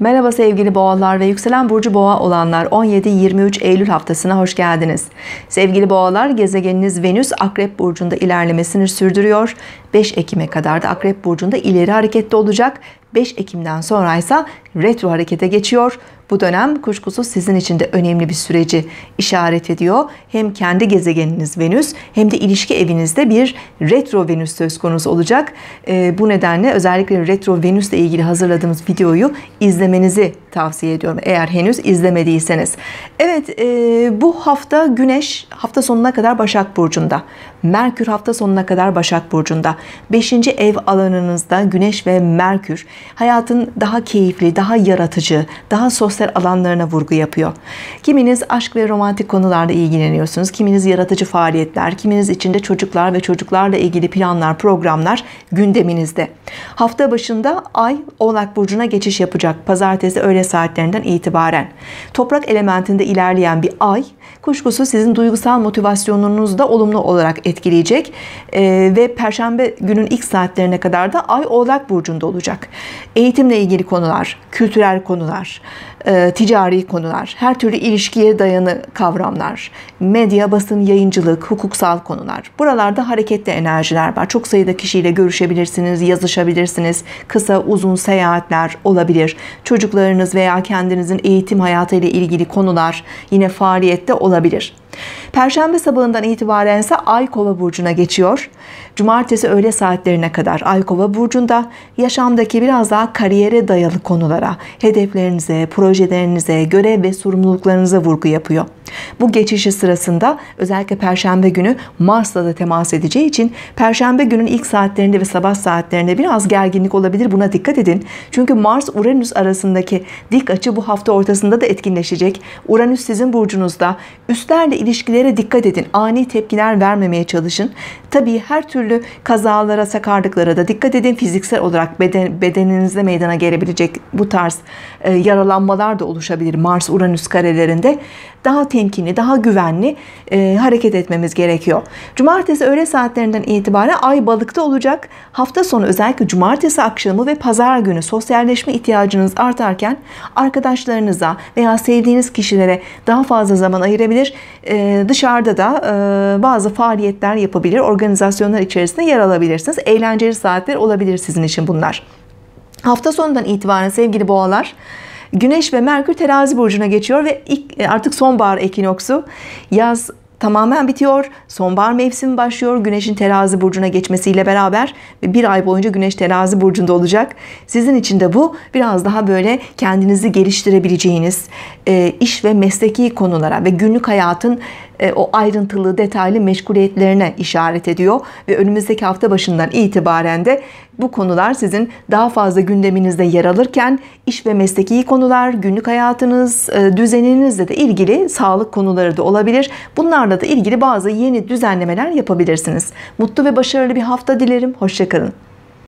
Merhaba sevgili boğalar ve yükselen burcu boğa olanlar 17-23 Eylül haftasına hoş geldiniz. Sevgili boğalar gezegeniniz Venüs Akrep burcunda ilerlemesini sürdürüyor. 5 Ekim'e kadar da Akrep burcunda ileri harekette olacak. 5 Ekim'den sonra ise retro harekete geçiyor. Bu dönem kuşkusuz sizin için de önemli bir süreci işaret ediyor. Hem kendi gezegeniniz Venüs hem de ilişki evinizde bir retro Venüs söz konusu olacak. E, bu nedenle özellikle retro Venüs ile ilgili hazırladığımız videoyu izlemenizi tavsiye ediyorum. Eğer henüz izlemediyseniz. Evet e, bu hafta Güneş hafta sonuna kadar Başak Burcu'nda. Merkür hafta sonuna kadar Başak Burcu'nda. Beşinci ev alanınızda Güneş ve Merkür hayatın daha keyifli, daha yaratıcı, daha sosyal alanlarına vurgu yapıyor. Kiminiz aşk ve romantik konularla ilgileniyorsunuz. Kiminiz yaratıcı faaliyetler, kiminiz içinde çocuklar ve çocuklarla ilgili planlar, programlar gündeminizde. Hafta başında Ay Oğlak Burcu'na geçiş yapacak. Pazartesi öğle saatlerinden itibaren. Toprak elementinde ilerleyen bir ay kuşkusuz sizin duygusal motivasyonunuzu da olumlu olarak etkileyecek. Ee, ve Perşembe günün ilk saatlerine kadar da Ay Oğlak Burcu'nda olacak. Eğitimle ilgili konular, kültürel konular, e, ticari konular, her türlü ilişkiye dayanı kavramlar, medya, basın, yayıncılık, hukuksal konular. Buralarda hareketli enerjiler var. Çok sayıda kişiyle görüşebilirsiniz, yazışabilirsiniz. Kısa, uzun seyahatler olabilir. Çocuklarınız veya kendinizin eğitim hayatı ile ilgili konular yine faaliyette olabilir. Perşembe sabahından itibaren ise Ay Kova burcuna geçiyor. Cumartesi öğle saatlerine kadar Ay Kova burcunda yaşamdaki biraz daha kariyere dayalı konulara, hedeflerinize, projelerinize, görev ve sorumluluklarınıza vurgu yapıyor. Bu geçişi sırasında özellikle Perşembe günü Mars'la da temas edeceği için Perşembe günün ilk saatlerinde ve sabah saatlerinde biraz gerginlik olabilir. Buna dikkat edin. Çünkü Mars-Uranüs arasındaki dik açı bu hafta ortasında da etkinleşecek. Uranüs sizin burcunuzda. Üstlerle ilişkilere dikkat edin. Ani tepkiler vermemeye çalışın. Tabii her türlü kazalara, sakarlıklara da dikkat edin. Fiziksel olarak beden, bedeninizde meydana gelebilecek bu tarz e, yaralanmalar da oluşabilir Mars-Uranüs karelerinde. Daha temkinli, daha güvenli e, hareket etmemiz gerekiyor. Cumartesi öğle saatlerinden itibaren ay balıkta olacak. Hafta sonu özellikle cumartesi akşamı ve pazar günü sosyalleşme ihtiyacınız artarken arkadaşlarınıza veya sevdiğiniz kişilere daha fazla zaman ayırabilir. E, dışarıda da e, bazı faaliyetler yapabilir, organizasyonlar içerisinde yer alabilirsiniz. Eğlenceli saatler olabilir sizin için bunlar. Hafta sonundan itibaren sevgili boğalar Güneş ve Merkür terazi burcuna geçiyor ve ilk, e, artık sonbahar ekinoksu yaz tamamen bitiyor. Sonbahar mevsimi başlıyor. Güneşin terazi burcuna geçmesiyle beraber ve bir ay boyunca güneş terazi burcunda olacak. Sizin için de bu biraz daha böyle kendinizi geliştirebileceğiniz e, iş ve mesleki konulara ve günlük hayatın o ayrıntılı, detaylı meşguliyetlerine işaret ediyor ve önümüzdeki hafta başından itibaren de bu konular sizin daha fazla gündeminizde yer alırken iş ve mesleki konular, günlük hayatınız, e, düzeninizle de ilgili sağlık konuları da olabilir. Bunlarla da ilgili bazı yeni düzenlemeler yapabilirsiniz. Mutlu ve başarılı bir hafta dilerim. Hoşçakalın.